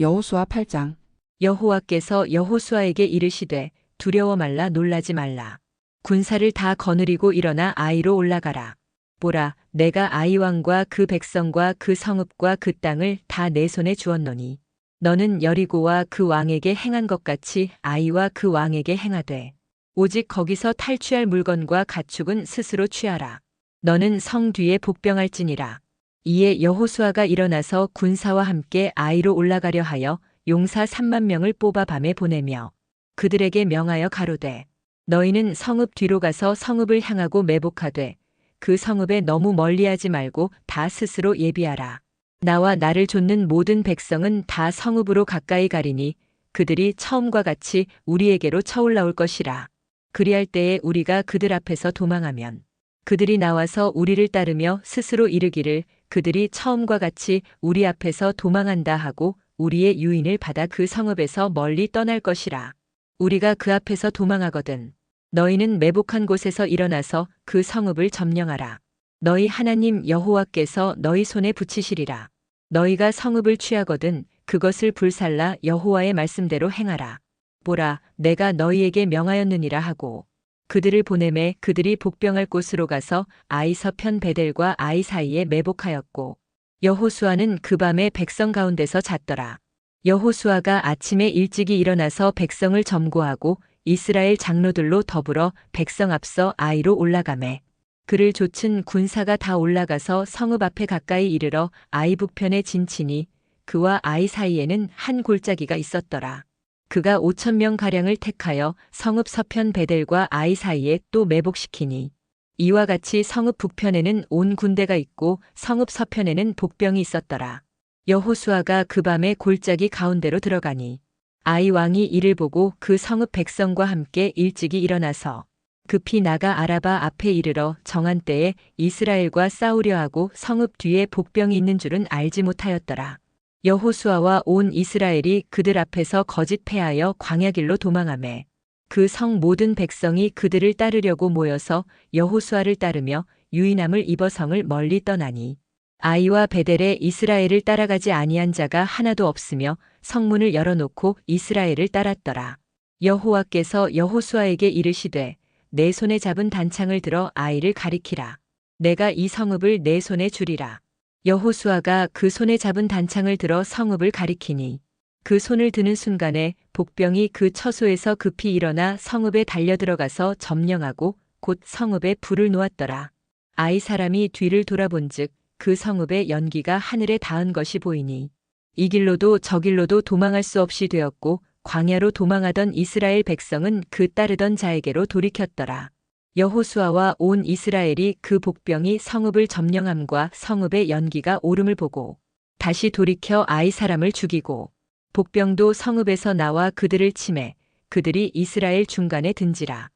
여호수아 8장 여호와께서 여호수아에게 이르시되 두려워 말라 놀라지 말라. 군사를 다 거느리고 일어나 아이로 올라가라. 보라, 내가 아이 왕과 그 백성과 그 성읍과 그 땅을 다 내 손에 주었노니. 너는 여리고와 그 왕에게 행한 것 같이 아이와 그 왕에게 행하되. 오직 거기서 탈취할 물건과 가축은 스스로 취하라. 너는 성 뒤에 복병할지니라. 이에 여호수아가 일어나서 군사와 함께 아이로 올라가려 하여 용사 3만 명을 뽑아 밤에 보내며 그들에게 명하여 가로되 너희는 성읍 뒤로 가서 성읍을 향하고 매복하되 그 성읍에 너무 멀리하지 말고 다 스스로 예비하라. 나와 나를 좇는 모든 백성은 다 성읍으로 가까이 가리니 그들이 처음과 같이 우리에게로 쳐올라올 것이라. 그리할 때에 우리가 그들 앞에서 도망하면 그들이 나와서 우리를 따르며 스스로 이르기를 그들이 처음과 같이 우리 앞에서 도망한다 하고 우리의 유인을 받아 그 성읍에서 멀리 떠날 것이라. 우리가 그 앞에서 도망하거든. 너희는 매복한 곳에서 일어나서 그 성읍을 점령하라. 너희 하나님 여호와께서 너희 손에 붙이시리라. 너희가 성읍을 취하거든 그것을 불살라 여호와의 말씀대로 행하라. 보라, 내가 너희에게 명하였느니라 하고 그들을 보내매 그들이 복병할 곳으로 가서 아이 서편 베델과 아이 사이에 매복하였고 여호수아는 그 밤에 백성 가운데서 잤더라. 여호수아가 아침에 일찍이 일어나서 백성을 점거하고 이스라엘 장로들로 더불어 백성 앞서 아이로 올라가매 그를 좇은 군사가 다 올라가서 성읍 앞에 가까이 이르러 아이 북편에 진치니 그와 아이 사이에는 한 골짜기가 있었더라. 그가 5천 명 가량을 택하여 성읍 서편 베델과 아이 사이에 또 매복시키니 이와 같이 성읍 북편에는 온 군대가 있고 성읍 서편에는 복병이 있었더라. 여호수아가 그 밤에 골짜기 가운데로 들어가니 아이 왕이 이를 보고 그 성읍 백성과 함께 일찍이 일어나서 급히 나가 아라바 앞에 이르러 정한 때에 이스라엘과 싸우려 하고 성읍 뒤에 복병이 있는 줄은 알지 못하였더라. 여호수아와 온 이스라엘이 그들 앞에서 거짓 패하여 광야길로 도망하매 그 성 모든 백성이 그들을 따르려고 모여서 여호수아를 따르며 유인함을 입어 성을 멀리 떠나니 아이와 베델에 이스라엘을 따라가지 아니한 자가 하나도 없으며 성문을 열어놓고 이스라엘을 따랐더라. 여호와께서 여호수아에게 이르시되 내 손에 잡은 단창을 들어 아이를 가리키라. 내가 이 성읍을 내 손에 주리라. 여호수아가 그 손에 잡은 단창을 들어 성읍을 가리키니 그 손을 드는 순간에 복병이 그 처소에서 급히 일어나 성읍에 달려들어가서 점령하고 곧 성읍에 불을 놓았더라. 아이 사람이 뒤를 돌아본즉 그 성읍의 연기가 하늘에 닿은 것이 보이니 이 길로도 저 길로도 도망할 수 없이 되었고 광야로 도망하던 이스라엘 백성은 그 따르던 자에게로 돌이켰더라. 여호수아와 온 이스라엘이 그 복병이 성읍을 점령함과 성읍의 연기가 오름을 보고 다시 돌이켜 아이 사람을 죽이고 복병도 성읍에서 나와 그들을 치매 그들이 이스라엘 중간에 든지라.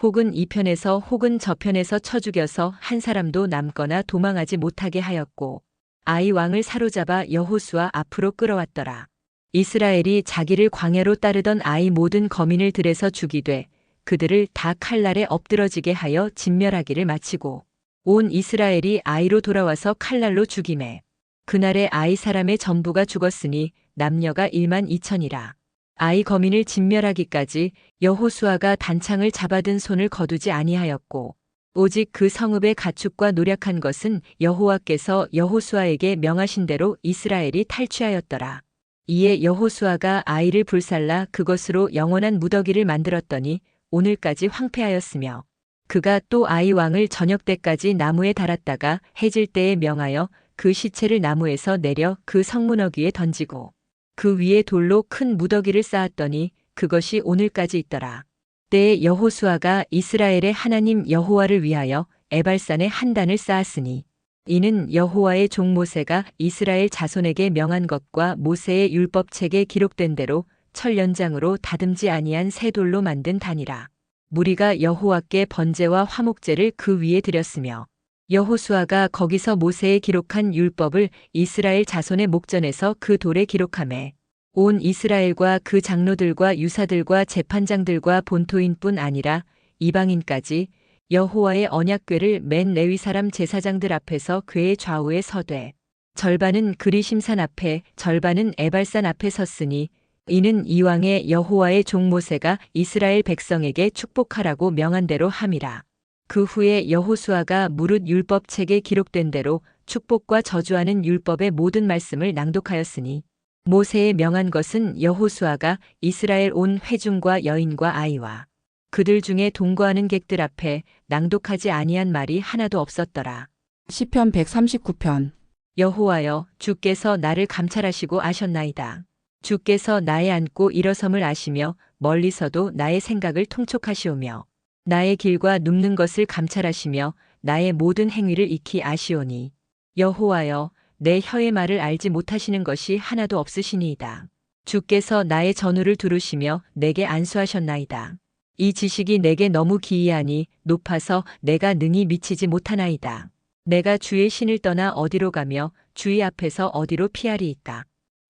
혹은 이 편에서 혹은 저 편에서 쳐 죽여서 한 사람도 남거나 도망하지 못하게 하였고 아이 왕을 사로잡아 여호수아 앞으로 끌어왔더라. 이스라엘이 자기를 광야로 따르던 아이 모든 거민을 들에서 죽이되 그들을 다 칼날에 엎드러지게 하여 진멸하기를 마치고 온 이스라엘이 아이로 돌아와서 칼날로 죽임에 그날의 아이 사람의 전부가 죽었으니 남녀가 1만 2천이라. 아이 거민을 진멸하기까지 여호수아가 단창을 잡아든 손을 거두지 아니하였고 오직 그 성읍의 가축과 노력한 것은 여호와께서 여호수아에게 명하신 대로 이스라엘이 탈취하였더라. 이에 여호수아가 아이를 불살라 그것으로 영원한 무더기를 만들었더니 오늘까지 황폐하였으며 그가 또 아이 왕을 저녁 때까지 나무에 달았다가 해질 때에 명하여 그 시체를 나무에서 내려 그 성문어귀에 던지고 그 위에 돌로 큰 무더기를 쌓았더니 그것이 오늘까지 있더라. 때에 여호수아가 이스라엘의 하나님 여호와를 위하여 에발산에 한 단을 쌓았으니 이는 여호와의 종 모세가 이스라엘 자손에게 명한 것과 모세의 율법책에 기록된 대로 철 연장으로 다듬지 아니한 새 돌로 만든 단이라. 무리가 여호와께 번제와 화목제를 그 위에 드렸으며 여호수아가 거기서 모세에 기록한 율법을 이스라엘 자손의 목전에서 그 돌에 기록하매 온 이스라엘과 그 장로들과 유사들과 재판장들과 본토인뿐 아니라 이방인까지 여호와의 언약궤를 맨 레위 사람 제사장들 앞에서 궤의 좌우에 서되 절반은 그리심산 앞에 절반은 에발산 앞에 섰으니 이는 이왕의 여호와의 종 모세가 이스라엘 백성에게 축복하라고 명한 대로 함이라. 그 후에 여호수아가 무릇 율법책에 기록된 대로 축복과 저주하는 율법의 모든 말씀을 낭독하였으니 모세의 명한 것은 여호수아가 이스라엘 온 회중과 여인과 아이와 그들 중에 동거하는 객들 앞에 낭독하지 아니한 말이 하나도 없었더라. 시편 139편 여호와여 주께서 나를 감찰하시고 아셨나이다. 주께서 나의 앉고 일어섬을 아시며 멀리서도 나의 생각을 통촉하시오며 나의 길과 눕는 것을 감찰하시며 나의 모든 행위를 익히 아시오니 여호와여 내 혀의 말을 알지 못하시는 것이 하나도 없으시니이다. 주께서 나의 전후를 두루시며 내게 안수하셨나이다. 이 지식이 내게 너무 기이하니 높아서 내가 능히 미치지 못하나이다. 내가 주의 신을 떠나 어디로 가며 주의 앞에서 어디로 피하리이까.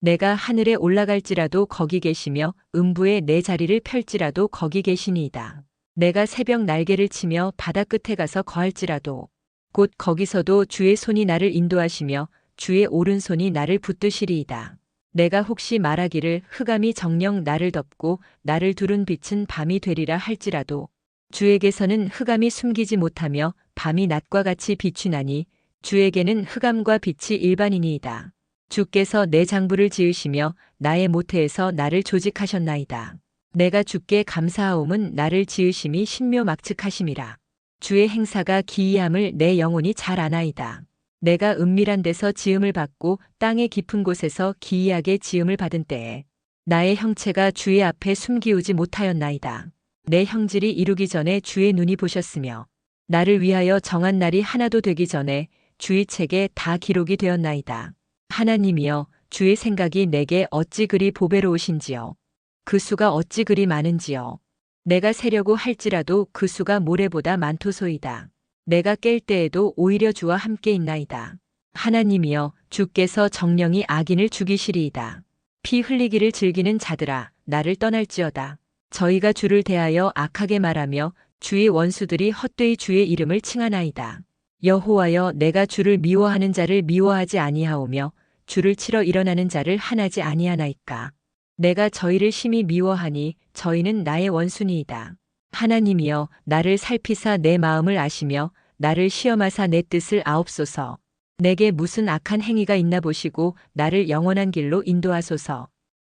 내가 하늘에 올라갈지라도 거기 계시며 음부에 내 자리를 펼지라도 거기 계시니이다. 내가 새벽 날개를 치며 바다 끝에 가서 거할지라도 곧 거기서도 주의 손이 나를 인도하시며 주의 오른손이 나를 붙드시리이다. 내가 혹시 말하기를 흑암이 정령 나를 덮고 나를 두른 빛은 밤이 되리라 할지라도 주에게서는 흑암이 숨기지 못하며 밤이 낮과 같이 비추나니 주에게는 흑암과 빛이 일반이니이다. 주께서 내 장부를 지으시며 나의 모태에서 나를 조직하셨나이다. 내가 주께 감사하옴은 나를 지으심이 신묘막측하심이라. 주의 행사가 기이함을 내 영혼이 잘 아나이다. 내가 은밀한 데서 지음을 받고 땅의 깊은 곳에서 기이하게 지음을 받은 때에 나의 형체가 주의 앞에 숨기우지 못하였나이다. 내 형질이 이루기 전에 주의 눈이 보셨으며 나를 위하여 정한 날이 하나도 되기 전에 주의 책에 다 기록이 되었나이다. 하나님이여 주의 생각이 내게 어찌 그리 보배로우신지요. 그 수가 어찌 그리 많은지요. 내가 세려고 할지라도 그 수가 모래보다 많도소이다. 내가 깰 때에도 오히려 주와 함께 있나이다. 하나님이여 주께서 정령이 악인을 죽이시리이다. 피 흘리기를 즐기는 자들아 나를 떠날지어다. 저희가 주를 대하여 악하게 말하며 주의 원수들이 헛되이 주의 이름을 칭하나이다. 여호와여 내가 주를 미워하는 자를 미워하지 아니하오며 주를 치러 일어나는 자를 하나지 아니하나이까. 내가 저희를 심히 미워하니 저희는 나의 원순이이다. 하나님이여 나를 살피사 내 마음을 아시며 나를 시험하사 내 뜻을 아옵소서. 내게 무슨 악한 행위가 있나 보시고 나를 영원한 길로 인도하소서.